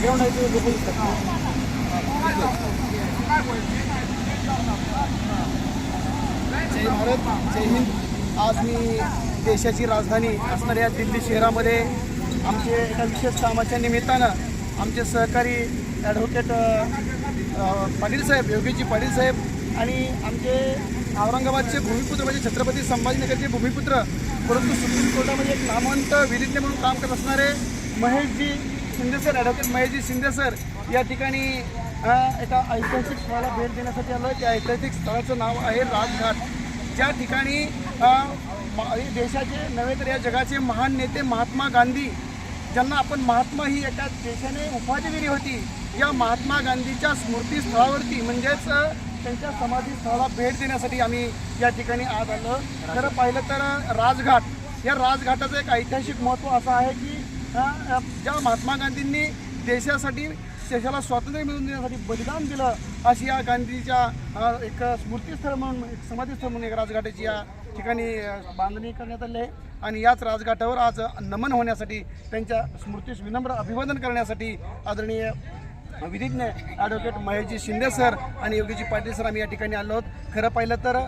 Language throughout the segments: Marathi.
बॅकग्राऊंड आहे ते बघू जय भारत जय हिंद. आज मी देशाची राजधानी असणाऱ्या दिल्ली शहरामध्ये आमचे एका विशेष कामाच्या निमित्तानं आमचे सहकारी ॲडव्होकेट पाटील साहेब योगीजी पाटील साहेब आणि आमचे औरंगाबादचे भूमिपुत्र म्हणजे छत्रपती संभाजीनगरचे भूमिपुत्र परंतु सुप्रीम कोर्टामध्ये एक नामवंत विधिज्ञ म्हणून काम करत असणारे Maheshji Shinde sir advocate Maheshji Shinde sir या ठिकाणी एका ऐतिहासिक स्थळाला भेट देण्यासाठी आलो त्या ऐतिहासिक स्थळाचं नाव आहे राजघाट. ज्या ठिकाणी देशाचे नव्हे तर या जगाचे महान नेते महात्मा गांधी ज्यांना आपण महात्मा ही एका देशाने उपाधी दिली होती या महात्मा गांधीच्या स्मृतीस्थळावरती म्हणजेच त्यांच्या समाधीस्थळाला भेट देण्यासाठी आम्ही या ठिकाणी आज आलो. खरं पाहिलं तर राजघाट. या राजघाटाचं एक ऐतिहासिक महत्त्व असं आहे की ज्या महात्मा गांधींनी देशासाठी देशाला स्वातंत्र्य मिळवून देण्यासाठी बलिदान दिलं अशी या गांधीच्या एक स्मृतीस्थळ म्हणून एक समाधीस्थळ म्हणून एक राजघाटाची या ठिकाणी बांधणी करण्यात आली आहे. आणि याच राजघाटावर आज नमन होण्यासाठी त्यांच्या स्मृतीस विनम्र अभिवादन करण्यासाठी आदरणीय विधिज्ञ ॲडव्होकेट महेशजी शिंदे सर आणि योगीजी पाटील सर आम्ही या ठिकाणी आलो आहोत. खरं पाहिलं तर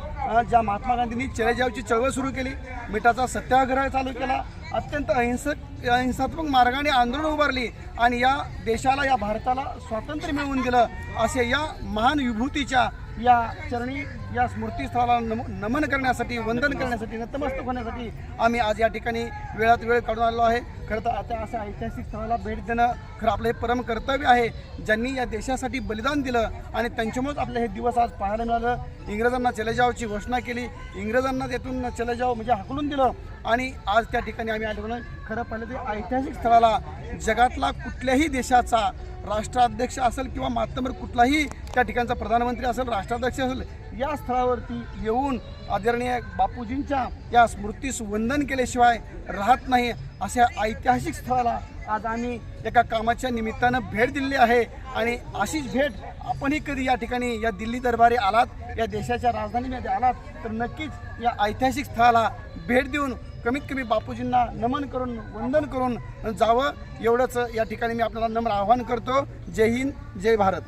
ज्या महात्मा गांधींनी चलेजावची चळवळ सुरू केली मिठाचा सत्याग्रह चालू केला अत्यंत अहिंसक अहिंसात्मक मार्गाने आंदोलन उभारली आणि या देशाला या भारताला स्वातंत्र्य मिळवून दिलं असे या महान विभूतीच्या या चरणी या स्मृतीस्थळाला नम नमन करण्यासाठी वंदन करण्यासाठी नतमस्तक होण्यासाठी आम्ही आज या ठिकाणी वेळात वेळ काढून आलो आहे. खरं तर आता अशा ऐतिहासिक स्थळाला भेट देणं खरं आपलं हे परम कर्तव्य आहे. ज्यांनी या देशासाठी बलिदान दिलं आणि त्यांच्यामुळेच आपले हे दिवस आज पाहायला मिळालं. इंग्रजांना चले जावची घोषणा केली. इंग्रजांना त्यातून चले जाव म्हणजे हाकलून दिलं. आणि आज त्या ठिकाणी आम्ही आलो खरं पाहिलं ते ऐतिहासिक स्थळाला जगातला कुठल्याही देशाचा राष्ट्राध्यक्ष असेल किंवा मातमर कुठलाही त्या ठिकाणचा प्रधानमंत्री असेल राष्ट्राध्यक्ष असेल या स्थळावरती येऊन आदरणीय बापूजींच्या या स्मृतीस वंदन केल्याशिवाय राहत नाही अशा ऐतिहासिक स्थळाला आज आम्ही एका कामाच्या निमित्तानं भेट दिलेली आहे. आणि अशीच भेट आपणही कधी या ठिकाणी या दिल्ली दरबारी आलात या देशाच्या राजधानीमध्ये आलात तर नक्कीच या ऐतिहासिक स्थळाला भेट देऊन कमीत कमी बापूजींना नमन करून वंदन करून जावं. एवढंच या ठिकाणी मी आपल्याला नम्र आवाहन करतो. जय हिंद जय Bharat.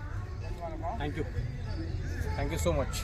Thank you thank you so much